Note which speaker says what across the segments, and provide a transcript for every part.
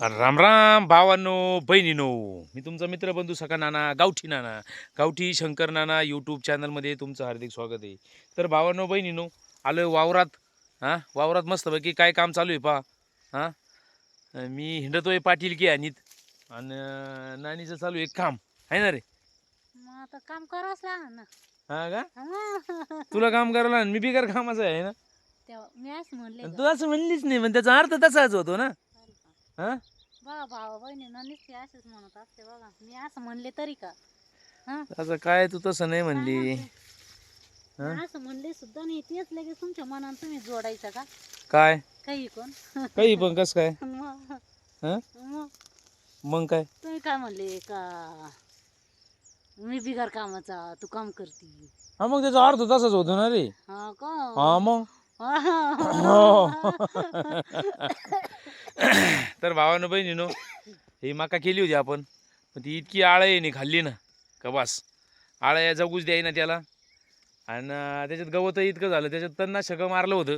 Speaker 1: राम राम भावांनो बहिणीनो. मी तुमचा मित्रबंधू सका नाना गावठी नाना गावठी शंकर नाना यूट्यूब चॅनलमध्ये तुमचं हार्दिक स्वागत आहे. तर भावांनो बहिणीनो आलो आहे वावरात. हां? वावरात मस्तपैकी काय काम चालू आहे पा हां? मी हिंडतोय पाटील की आणीत आणि नानीचं चालू आहे काम. आहे ना रे?
Speaker 2: आता काम करावंच लागेल ना.
Speaker 1: हा का. तुला काम करायला आणि मी बिगर कामाचं आहे ना?
Speaker 2: मी असं म्हणले
Speaker 1: आणि तू असं म्हणलीच नाही पण त्याचा अर्थ तसाच होतो ना? हा?
Speaker 2: बघा भावा बहिणीनं नुसते असेच म्हणत असते बघा. मी असं म्हणले तरी का? हा?
Speaker 1: असं काय तू तसं नाही म्हणली? हा?
Speaker 2: असं म्हणले सुद्धा नाही. तेच लगेच तुमच्या मनात तुम्ही जोडायचं का?
Speaker 1: काय?
Speaker 2: काही कोण
Speaker 1: काही पण कस काय?
Speaker 2: मग?
Speaker 1: हा?
Speaker 2: मग?
Speaker 1: मग काय?
Speaker 2: तुम्ही काय म्हणले का? मी बिगर कामाचा तू काम करती.
Speaker 1: हा मग त्याचा अर्थ तसाच होतो ना रे.
Speaker 2: हा का?
Speaker 1: हा मग?
Speaker 2: हा.
Speaker 1: तर भावानं बहिणीनो ही मका केली होती आपण. पण ती इतकी आळ्याने खाल्ली ना का बस आळ्या जगूच द्याय त्याला. आणि त्याच्यात गवतं इतकं झालं त्याच्यात त्यांना शकं मारलं होतं.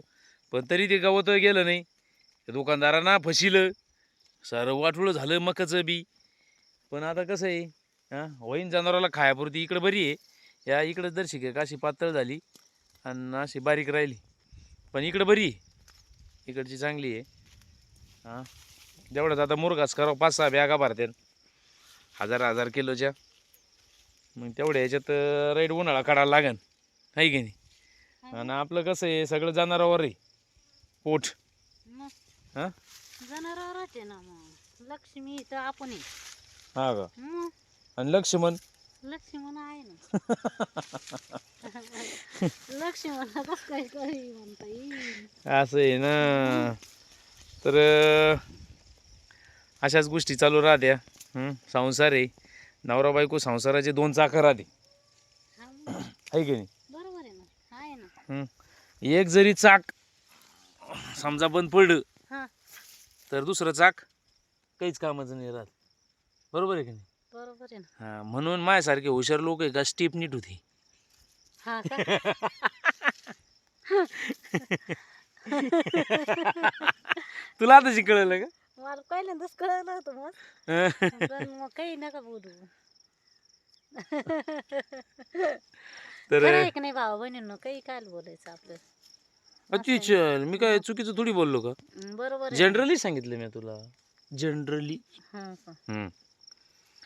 Speaker 1: पण तरी ते गवतं गेलं नाही. त्या दुकानदारांना फसिलं सारं वाटुळं झालं मकाचं बी. पण आता कसं आहे हां होईन जनावराला खायापुरती इकडं बरी आहे. या इकडं जर शिके काशी पातळ झाली. आणि अशी बारीक राहिली. पण इकडं बरी आहे. इकडची चांगली आहे. हां? जेवढ्यात आता मुरगास करावं पाच सहा बॅगा भरत्यान हजार हजार किलोच्या. मग तेवढ्या ह्याच्यात राईट उन्हाळा काढायला लागन. आहे की नाही? आणि आपलं कसं आहे सगळं जनावरावर आहे. पोट. हां?
Speaker 2: आहे ना मग. लक्ष्मी तर आपण आहे.
Speaker 1: हा का? आणि लक्ष्मण?
Speaker 2: लक्ष्मण आहे ना. लक्ष्मण कसं काय काही म्हणता येईल?
Speaker 1: असं आहे ना. तर अशाच गोष्टी चालू राहत्या. हं, संसार आहे. नवरा बायको संसाराचे दोन चाकं राहते.
Speaker 2: हा
Speaker 1: आहे की नाही?
Speaker 2: बरोबर आहे ना. आहे ना.
Speaker 1: एक जरी चाक समजा बंद पडलं तर दुसरं चाक काहीच कामाचं नाही राहत. बरोबर आहे की नाही?
Speaker 2: बरोबर आहे ना.
Speaker 1: हां म्हणून माझ्यासारखे हुशार लोक आहे का स्टीप नीट होती.
Speaker 2: हा
Speaker 1: तुला आता शिकवलं का?
Speaker 2: मला पहिल्यांदाच कळलं होतं मग. पण मग काही नका बोलू.
Speaker 1: तर
Speaker 2: खरं आहे की नाही भावा बहिणींनो काही काय बोलायचं आपलं.
Speaker 1: मी काय चुकीचं थोडी बोललो का?
Speaker 2: हं, बरोबर आहे.
Speaker 1: जनरली सांगितलं मी तुला. जनरली
Speaker 2: हा, हा,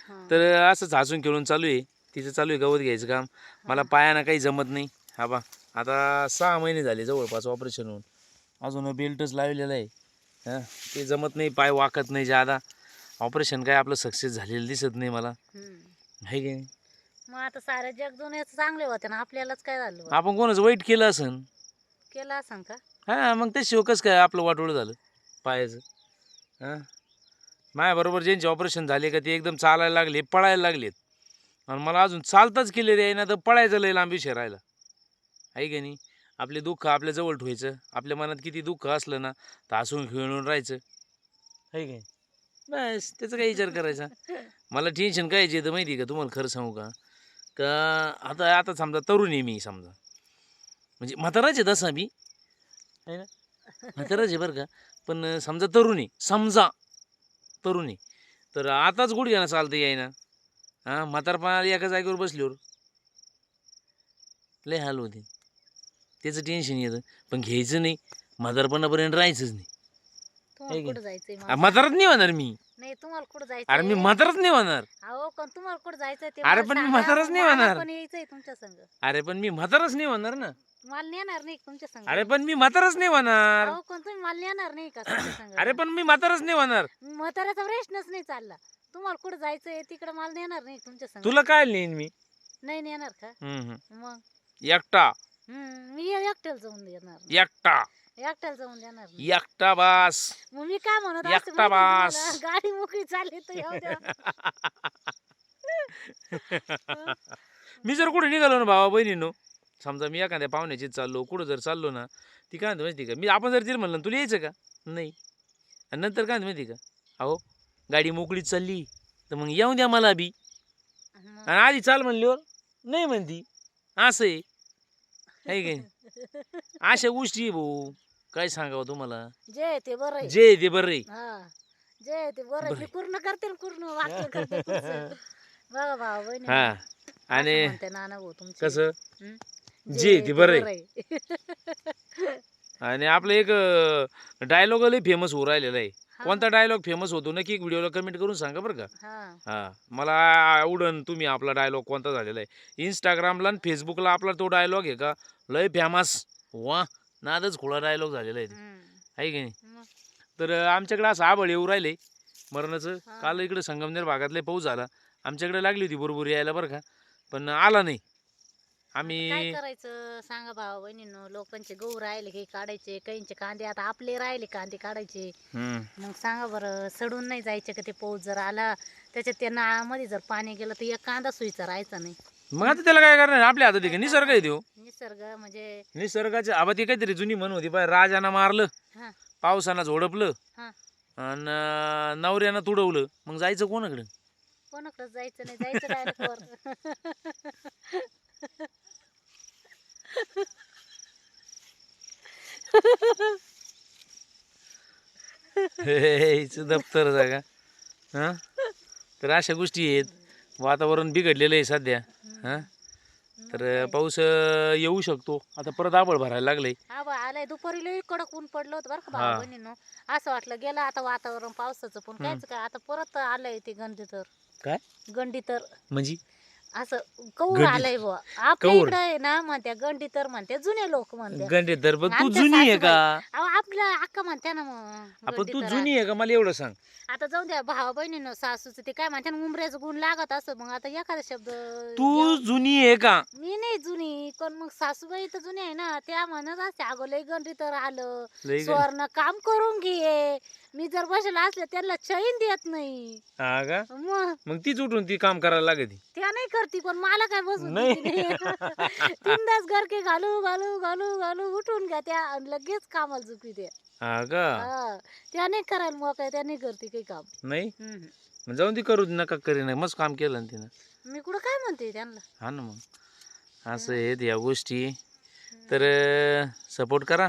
Speaker 2: हा.
Speaker 1: तर असंच हसून खेळून चालू आहे. तिचं चालू आहे गवत घ्यायचं काम. मला पायानं काही जमत नाही. हा बा. आता सहा महिने झाले जवळपास ऑपरेशन होऊन. अजून बेल्टच लावलेला आहे. ते जमत नाही पाय वाकत नाही जादा. ऑपरेशन काय आपलं सक्सेस झालेलं दिसत नाही मला.
Speaker 2: हं.
Speaker 1: आहे की नाही?
Speaker 2: मग आता सारे जग दुनियाचं चांगले होते ना आपल्यालाच काय झालं?
Speaker 1: आपण कोणाचं वाईट केलं असन?
Speaker 2: केलं असं का?
Speaker 1: हां मग ते शिवकच काय आपलं वाटोळं झालं पायाचं? हां? माझ्याबरोबर ज्यांचे ऑपरेशन झाले का ते एकदम चालायला लागले पळायला लागलेत. आणि मला अजून चालताच केले रे ना तर पळायचं लय लांबी राहायला. आहे की नाही? आपले दुःख आपल्या जवळ ठेवायचं. आपल्या मनात किती दुःख असलं ना तर हसून खेळून राहायचं. आहे की नाही? बस त्याचा काय विचार करायचा. मला टेन्शन काय येतं माहिती आहे का? तुम्हाला खरं सांगू का? का आता आता समजा तरुण आहे मी समजा. म्हणजे म्हाताराच आहे तसा मी. आहे ना? म्हाताराच आहे बरं का? पण समजा तरुण आहे समजा तरुण आहे. तर आताच गुडघ्यानं चालतं याय ना हां म्हातारपणाला एका जागेवर बसल्यावर. लय हाल होते. त्याचं टेन्शन येतं. पण घ्यायचं नाही म्हातारपणापर्यंत राहायचंच नाही.
Speaker 2: तुम्हाला? कुठं जायचंय
Speaker 1: आ,
Speaker 2: मला?
Speaker 1: म्हाताराच नाही होणार मी.
Speaker 2: नाही तुम्हाला कुठं जायचंय?
Speaker 1: अरे मी म्हाताराच नाही होणार.
Speaker 2: अहो पण तुम्हाला कुठं जायचंय ते
Speaker 1: अरे
Speaker 2: मला
Speaker 1: पण मी
Speaker 2: सांगा.
Speaker 1: म्हाताराच नाही
Speaker 2: मला
Speaker 1: होणार.
Speaker 2: पण यायचंय तुमच्या संग.
Speaker 1: अरे पण मी म्हाताराच नाही होणार ना.
Speaker 2: मला नेणार नाही तुमच्या संग.
Speaker 1: अरे पण मी म्हाताराच नाही होणार.
Speaker 2: अहो पण तुम्ही मला नेणार नाही का तुमच्या संग?
Speaker 1: अरे पण मी म्हाताराच नाही होणार.
Speaker 2: म्हाताऱ्याचा प्रश्नच नाही चालला. तुम्हाला कुठं जायचंय तिकडे मला नेणार नाही तुमच्या संग.
Speaker 1: तुला काय नेईन मी?
Speaker 2: नाही नेणार का?
Speaker 1: हम्म, हम्म.
Speaker 2: मग?
Speaker 1: एकटा?
Speaker 2: हम्म, मी एकट्याला जाऊन देणार नाही.
Speaker 1: एकटा
Speaker 2: एकट्याला जाऊन देणार नाही.
Speaker 1: एकटा बास
Speaker 2: मग मी काय म्हणत असते
Speaker 1: एकटा
Speaker 2: माहिती आहे
Speaker 1: बास.
Speaker 2: तुम्हाला? गाडी मोकळी चालली तर येऊ द्या.
Speaker 1: मी जर कुठे निघालो ना भावा बहिणीनो समजा मी एखाद्या पाहुण्याची चाललो कुठं जर चाललो ना ती काय म्हणते माहिती का मी आपण जर तिला म्हणलं ना, तुला यायचं का नाही आणि नंतर काय म्हणते माहिती का अहो गाडी मोकळीच चालली तर मग येऊ द्या मला बी
Speaker 2: मग
Speaker 1: आणि आधी चाल म्हणल्यावर नाही म्हणती असं आहे है काय अशा गोष्टी आहे भाऊ. काय सांगावं तुम्हाला?
Speaker 2: जे आहे ते बरं आहे.
Speaker 1: जे आहे ते बरं आहे.
Speaker 2: हा. जे ते बरं. मी पूर्ण करते न पूर्ण वाक्य करते पुढचं. बघा भाऊ बहिणी
Speaker 1: हा.
Speaker 2: असं
Speaker 1: आणि
Speaker 2: म्हणते नाना भाऊ तुमचे.
Speaker 1: कसं?
Speaker 2: हं?
Speaker 1: जे ते बरं आहे.
Speaker 2: आहे
Speaker 1: आणि आपलं एक डायलॉग लय फेमस होऊ राहिलेला आहे. कोणता डायलॉग फेमस होतो? नक्की व्हिडिओला कमेंट करून सांगा बरं का.
Speaker 2: हा.
Speaker 1: हा. मला आवडन तुम्ही आपला डायलॉग कोणता झालेला आहे. इंस्टाग्रामला आणि फेसबुकला आपला तो डायलॉग आहे का? लय फेमस वा नादच खोळा डायलॉग झालेला आहे. ते.
Speaker 2: हं.
Speaker 1: आहे की नाही?
Speaker 2: मग?
Speaker 1: तर अं, आमच्याकडे असं आबळ येऊ राहिले मरणाचं.
Speaker 2: हा.
Speaker 1: काल इकडे संगमनेर भागातले पाऊस झाला. आमच्याकडे लागली होती बरोबर यायला बरं का. पण आला नाही.
Speaker 2: काय
Speaker 1: आम्ही
Speaker 2: करायचं? सांगा भाऊ बहिणींनो लोकांचे गहू राहिले काही काढायचे काहींचे कांदे आता आपले राहिले कांदे काढायचे.
Speaker 1: हम्म.
Speaker 2: मग सांगा बरं सडून नाही जायचे का ते पाऊस जर आला त्याच्यात त्या नाळामध्ये जर पाणी गेलं तर एक कांदा सुईचा राहायचा नाही.
Speaker 1: मग आता त्याला काय करणार? आपल्या हातात आहे का निसर्ग आहे देऊ
Speaker 2: निसर्ग म्हणजे
Speaker 1: निसर्गाच्या आबा ती काहीतरी जुनी म्हण होती पाय राजानं मारलं
Speaker 2: हा.
Speaker 1: पावसानं झोडपलं
Speaker 2: हा.
Speaker 1: आणि नवऱ्यानं तुडवलं मग जायचं कोणाकडे?
Speaker 2: कोणाकडे जायचं नाही जायचं वर.
Speaker 1: हेच दप्तर जागा हा? तर अशा गोष्टी आहेत. वातावरण बिघडलेलं आहे सध्या. हा? तर पाऊस येऊ शकतो. आता परत आबळ भरायला लागलंय.
Speaker 2: हा बा आलाय. दुपारी लई कडक ऊन पडलं होतं बरं का. भाऊ बहिणीनो असं वाटलं गेलं आता वातावरण पावसाचं. पण. कायच काय आता परत आलंय ते गंडी तर
Speaker 1: काय?
Speaker 2: गंडी तर
Speaker 1: म्हणजे?
Speaker 2: असं कौर
Speaker 1: गंडी-
Speaker 2: आलंय बुवा. आपल्या
Speaker 1: कौर.
Speaker 2: इकडे आहे ना म्हणत्या गंडी तर म्हणते जुने लोक म्हणते
Speaker 1: गंडे पण तू
Speaker 2: आमच्या
Speaker 1: जुनी आहे का?
Speaker 2: अहो आपल्या अक्का म्हणते ना मग
Speaker 1: आपण
Speaker 2: गंडी
Speaker 1: तू
Speaker 2: तर
Speaker 1: जुनी आहे. का? मला एवढं सांग.
Speaker 2: आता जाऊन द्या भाऊ बहिणीनं सासूचं ते काय म्हणते ना उमऱ्याचं गुण लागत असं मग आता एखादा शब्द
Speaker 1: तू. जुनी आहे का?
Speaker 2: पण मग सासूबाई तर जुनी आहे ना त्या म्हणत असते अगो लय गंडी तर आलं
Speaker 1: लय ग-
Speaker 2: स्वर्ण काम करून घे. मी जर बसला असले त्यांना चैन देत नाही.
Speaker 1: हा का?
Speaker 2: मग
Speaker 1: मग तीच उठून ती काम करायला लागते.
Speaker 2: त्या नाही करती पण मला काय बसून
Speaker 1: नाही.
Speaker 2: नाही. तीनदाच गरके घालू घालू घालू घालू उठून घ्या त्या आणि लगेच कामाला चुकी त्या
Speaker 1: हा का?
Speaker 2: हा. त्या नाही करायला मग काय त्या नाही करते काही काम.
Speaker 1: नाही. मग जाऊन ती करू नका करी नाही मस्त काम केलं ना तिनं.
Speaker 2: मी कुठं काय म्हणते त्यांना?
Speaker 1: हा ना मग. असं आहेत या गोष्टी. तर सपोर्ट करा.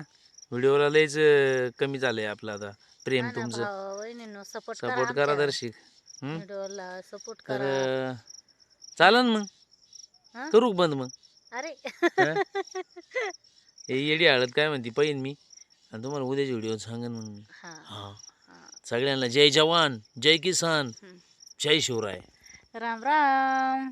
Speaker 1: व्हिडिओला लयच कमी झालंय आपलं आता. प्रेम तुमचं.
Speaker 2: सपोर्ट
Speaker 1: सपोर्ट करा दर्शिक?
Speaker 2: व्हिडिओला सपोर्ट
Speaker 1: तर
Speaker 2: करा.
Speaker 1: अं, चालन मग.
Speaker 2: हा?
Speaker 1: करू बंद मग?
Speaker 2: अरे.
Speaker 1: हा? हे येडी हळद काय म्हणते पाहिन मी. आणि तुम्हाला उद्याचे व्हिडिओ सांगेन मग मी.
Speaker 2: हा.
Speaker 1: हा.
Speaker 2: हा.
Speaker 1: सगळ्यांना जय जवान जय किसान. जय शिवराय.
Speaker 2: राम राम.